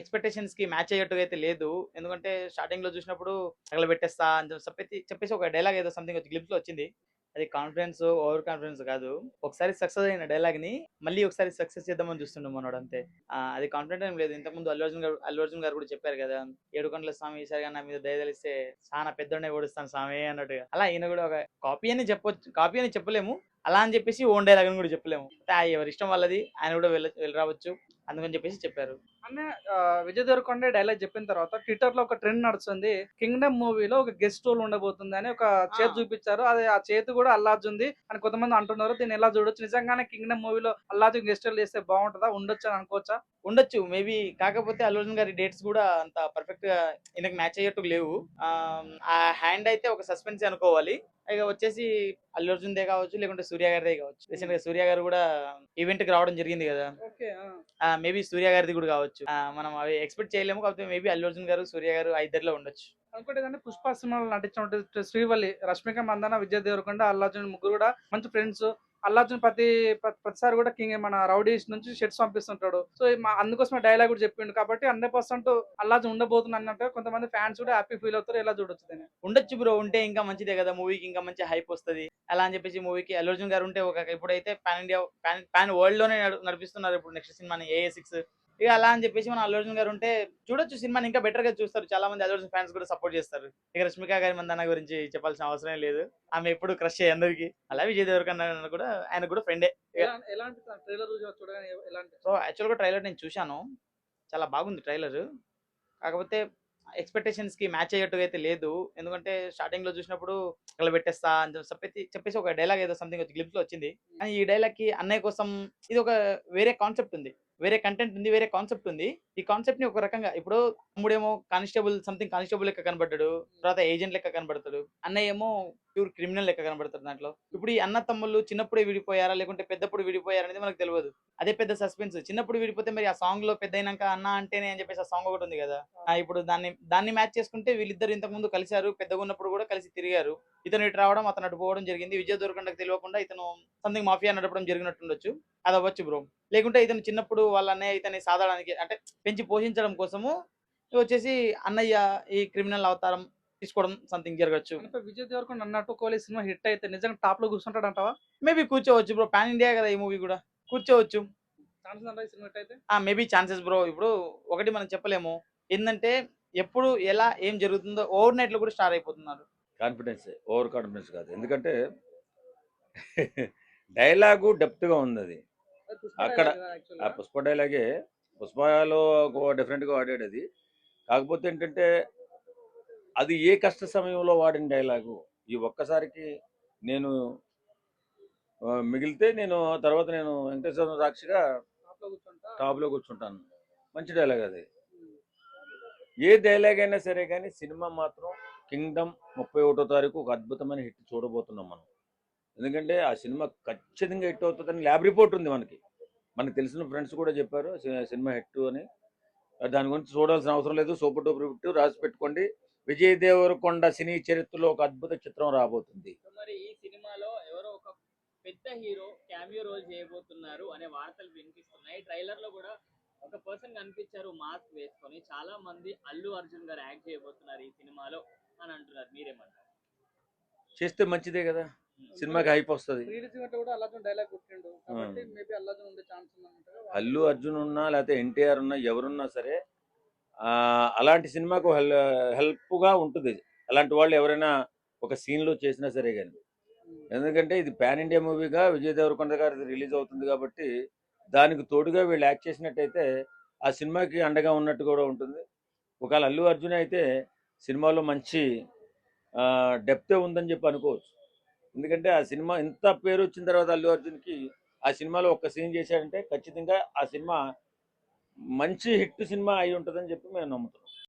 ఎక్స్పెక్టేషన్స్కి match అయ్యేట్టుగా అయితే లేదు. ఎందుకంటే స్టార్టింగ్లో చూసినప్పుడు తగలబెట్టేస్తా అని చెప్పి చెప్పేసి ఒక డైలాగ్ ఏదో సంథింగ్ వచ్చి గ్లిప్స్లో వచ్చింది. అది కాన్ఫిడెన్స్ ఓవర్ కాన్ఫిడెన్స్ కాదు. ఒకసారి సక్సెస్ అయిన డైలాగ్ని మళ్ళీ ఒకసారి సక్సెస్ చేద్దామని చూస్తుండే మనోడు అంతే. అది కాన్ఫిడెంట్ ఏం లేదు. ఇంతకుముందు అల్లు అర్జున్ గారు అల్లు అర్జున్ గారు కూడా చెప్పారు కదా ఏడు గంటల స్వామి ఈసారిగా నా మీద దయదలిస్తే చాలా పెద్దనే ఓడిస్తాను స్వామి అన్నట్టుగా. అలా ఈయన కూడా ఒక కాపీ అని చెప్పొచ్చు కాపీ అని చెప్పలేము. అలా అని చెప్పేసి ఓన్ డైలాగ్ అని కూడా చెప్పలేము. ఎవరి ఇష్టం వాళ్ళది ఆయన కూడా వెళ్ళ వెళ్ళి రావచ్చు అందుకని చెప్పేసి చెప్పారు. అన్న విజయ్ దేవరకొండ డైలాగ్ చెప్పిన తర్వాత ట్విట్టర్లో ఒక ట్రెండ్ నడుస్తుంది. కింగ్డమ్ మూవీలో ఒక గెస్ట్ రోల్ ఉండబోతుంది అని ఒక చేతి. చూపించారు. అది ఆ చేతి కూడా అల్లార్జుంది అని కొంతమంది అంటున్నారు. దీన్ని ఎలా చూడొచ్చు? నిజంగానే కింగ్డమ్ మూవీలో అల్లార్జున్ గెస్ట్ రోల్ చేస్తే బాగుంటుందా? ఉండొచ్చు అని అనుకోవచ్చా? ఉండొచ్చు. మేబీ కాకపోతే అల్లు అర్జున్ గారి డేట్స్ కూడా అంత పర్ఫెక్ట్గా ఈయనకి మ్యాచ్ అయ్యేట్టు లేవు. ఆ, ఆ హ్యాండ్ అయితే ఒక సస్పెన్స్ అనుకోవాలి. ఇక వచ్చేసి అల్లు అర్జున్ దే కావచ్చు లేకుంటే సూర్య గారిదే కావచ్చు. రీసెంట్గా సూర్య గారు కూడా ఈవెంట్కి రావడం జరిగింది కదా. మేబీ సూర్య గారిది కూడా కావచ్చు. మనం అవి ఎక్స్పెక్ట్ చేయలేము కాకపోతే మేబీ అల్లు అర్జున్ గారు సూర్య గారు ఇద్దరిలో ఉండొచ్చు. ఏంటంటే పుష్ప సినిమాలో నటించిన శ్రీవల్లి రష్మిక మందన విజయ్ దేవరకొండ అల్లార్జున్ ముగ్గురు కూడా మంచి ఫ్రెండ్స్ అల్లార్జున్ ప్రతి ప్రతిసారి కూడా కింగ్ మన రౌడీస్ నుంచి షెట్స్ పంపిస్తుంటాడు. సో మా డైలాగ్ కూడా చెప్పిండు కాబట్టి హండ్రెడ్ పర్సెంట్ అల్లార్జున్ ఉండబోతుంది అన్నట్టు కొంతమంది ఫ్యాన్స్ కూడా హ్యాపీ ఫీల్ అవుతారు. ఎలా చూడొచ్చు నేను ఉండొచ్చు బ్రో ఉంటే ఇంకా మంచిదే కదా మూవీకి ఇంకా మంచి హైప్ వస్తది. అలా అని చెప్పేసి మూవీకి అల్లార్జున్ గారు ఉంటే ఒక ఇప్పుడైతే పాన్ ఇండియా పాన్ పాన్ వరల్డ్లోనే నడు- నడిపిస్తున్నారు ఇప్పుడు నెక్స్ట్ సినిమాని ఏఏ సిక్స్. ఇక అలా అని చెప్పేసి మన అల్లు అర్జున్ గారు ఉంటే చూడొచ్చు సినిమాని ఇంకా బెటర్గా చూస్తారు. చాలా మంది అల్లు అర్జున్ ఫ్యాన్స్ కూడా సపోర్ట్ చేస్తారు. ఇక రష్మిక గారి మందన్న గురించి చెప్పాల్సిన అవసరం లేదు. ఆమె ఎప్పుడు క్రష్ అయ్యి అందరికి. అలా విజయ్ దేవరకొండ కూడా ఆయన కూడా ఫ్రెండే సో యాక్చువల్గా ట్రైలర్ నేను చూశాను. చాలా బాగుంది ట్రైలర్ కాకపోతే ఎక్స్పెక్టేషన్స్కి మ్యాచ్ అయ్యేట్టుగా అయితే లేదు. ఎందుకంటే స్టార్టింగ్లో చూసినప్పుడు అక్కడ పెట్టేస్తా అని చెప్పేసి చెప్పేసి ఒక డైలాగ్ ఏదో సంథింగ్ వచ్చి గ్లిప్స్లో వచ్చింది. కానీ ఈ డైలాగ్కి అన్నయ్య కోసం ఇది ఒక వేరే కాన్సెప్ట్ ఉంది. వేరే కంటెంట్ ఉంది వేరే కాన్సెప్ట్ ఉంది. ఈ కాన్సెప్ట్ని ఒక రకంగా ఇప్పుడు తమ్ముడేమో కానిస్టేబుల్ సంథింగ్ కానిస్టేబుల్ లెక్క కనబడ్డాడు. తర్వాత ఏజెంట్ లెక్క కనబడతాడు. అన్నయ్య ఏమో ప్యూర్ క్రిమినల్ లెక్క కనబడతాడు దాంట్లో. ఇప్పుడు ఈ అన్న తమ్ముళ్ళు చిన్నప్పుడే విడిపోయారా? లేకుంటే పెద్దప్పుడు విడిపోయారా అనేది మనకు తెలియదు అదే పెద్ద సస్పెన్స్ చిన్నప్పుడు విడిపోతే మరి ఆ సాంగ్లో పెద్ద అయినాక అన్న అంటేనే అని చెప్పేసి ఆ సాంగ్ ఒకటి ఉంది కదా. ఇప్పుడు దాన్ని దాన్ని మ్యాచ్ చేసుకుంటే వీళ్ళిద్దరు ఇంతకు ముందు కలిశారు. పెద్దగా ఉన్నప్పుడు కూడా కలిసి తిరిగారు. ఇతను ఇటు రావడం అతను అటు పోవడం జరిగింది. విజయ దొరకండకు తెలియకుండా ఇతను సంథింగ్ మాఫియా నడపడం జరిగినట్టుండొచ్చు. అది అవ్వచ్చు బ్రో లేకుంటే ఇతను చిన్నప్పుడు వాళ్ళ అన్నయ్య ఇతన్ని సాధడానికి అంటే పెంచి పోషించడం కోసము వచ్చేసి అన్నయ్య ఈ క్రిమినల్ అవతారం తీసుకోవడం సంథింగ్ జరగచ్చు. అంటే విజయ్ దేవరకొండ అన్నట్టు ఈ సినిమా హిట్ అయితే నిజంగా టాప్లో కూర్చుంటాడు అంటావా మేబీ కూర్చోవచ్చు బ్రో పాన్ ఇండియా కదా ఈ మూవీ కూడా. కూర్చోవచ్చు. ఛాన్సెస్ అంటే ఈ సినిమా హిట్ అయితే? ఆ మేబీ ఛాన్సెస్ బ్రో ఇప్పుడు ఒకటి మనం చెప్పలేము. ఏంటంటే ఎప్పుడు ఎలా ఏం జరుగుతుందో ఓవర్ నైట్లో కూడా స్టార్ట్ అయిపోతున్నారు. కాన్ఫిడెన్స్ ఓవర్ కాన్ఫిడెన్స్ కాదు. ఎందుకంటే డైలాగు డెప్త్గా ఉంది అది. అక్కడ ఆ. పుష్ప డైలాగే పుష్పలో ఒక డిఫరెంట్గా వాడాడు అది. కాకపోతే ఏంటంటే అది ఏ కష్ట సమయంలో వాడిన డైలాగు ఈ ఒక్కసారికి నేను మిగిలితే నేను తర్వాత నేను వెంకటేశ్వర సాక్షిగా. టాప్లో కూర్చుంటాను. మంచి డైలాగ్ అది. ఏ డైలాగ్ అయినా సరే కానీ సినిమా మాత్రం కింగ్డమ్ ముప్పై ఒకటో తారీఖు ఒక అద్భుతమైన హిట్ చూడబోతున్నాం మనం. ఎందుకంటే ఆ సినిమా ఖచ్చితంగా హిట్ అవుతుందని ల్యాబ్ రిపోర్ట్ ఉంది మనకి. మనకు తెలిసిన ఫ్రెండ్స్ కూడా చెప్పారు సినిమా హిట్ అని. దాని గురించి చూడాల్సిన అవసరం లేదు సూపర్ డూపర్ హిట్ రాసి పెట్టుకోండి. విజయ్ దేవరకొండ సినీ చరిత్రలో ఒక అద్భుత చిత్రం రాబోతుంది. మరి ఈ సినిమాలో ఎవరో ఒక పెద్ద హీరో క్యామియో రోల్ చేయబోతున్నారు అనే వార్తలు వినిపిస్తున్నాయి. ట్రైలర్లో కూడా ఒక పర్సన్ కనిపించారు మాస్క్ వేసుకొని. చాలా మంది అల్లు అర్జున్ గారు యాక్ట్ చేయబోతున్నారు ఈ సినిమాలో అని అంటున్నారు. మీరేమంటారు? చేస్తే మంచిదే కదా. సినిమాకి హైప్ వస్తుంది. అల్లు అర్జున్ ఉన్నా లేకపోతే ఎన్టీఆర్ ఉన్నా ఎవరున్నా సరే అలాంటి సినిమాకు హెల్ హెల్ప్గా ఉంటుంది. అలాంటి వాళ్ళు ఎవరైనా ఒక సీన్లో చేసినా సరే కానీ ఎందుకంటే ఇది పాన్ ఇండియా మూవీగా విజయ్ దేవరకొండ గారి రిలీజ్ అవుతుంది కాబట్టి దానికి తోడుగా వీళ్ళు యాక్ట్ చేసినట్టయితే ఆ సినిమాకి అండగా ఉన్నట్టు కూడా ఉంటుంది. ఒకవేళ అల్లు అర్జున్ అయితే సినిమాలో మంచి డెప్తే ఉందని చెప్పి అనుకోవచ్చు. ఎందుకంటే ఆ సినిమా ఇంత పేరు వచ్చిన తర్వాత అల్లు అర్జున్కి ఆ సినిమాలో ఒక్క సీన్ చేశాడంటే ఖచ్చితంగా ఆ సినిమా మంచి హిట్ సినిమా అయి ఉంటుందని చెప్పి మేము నమ్ముతున్నాం.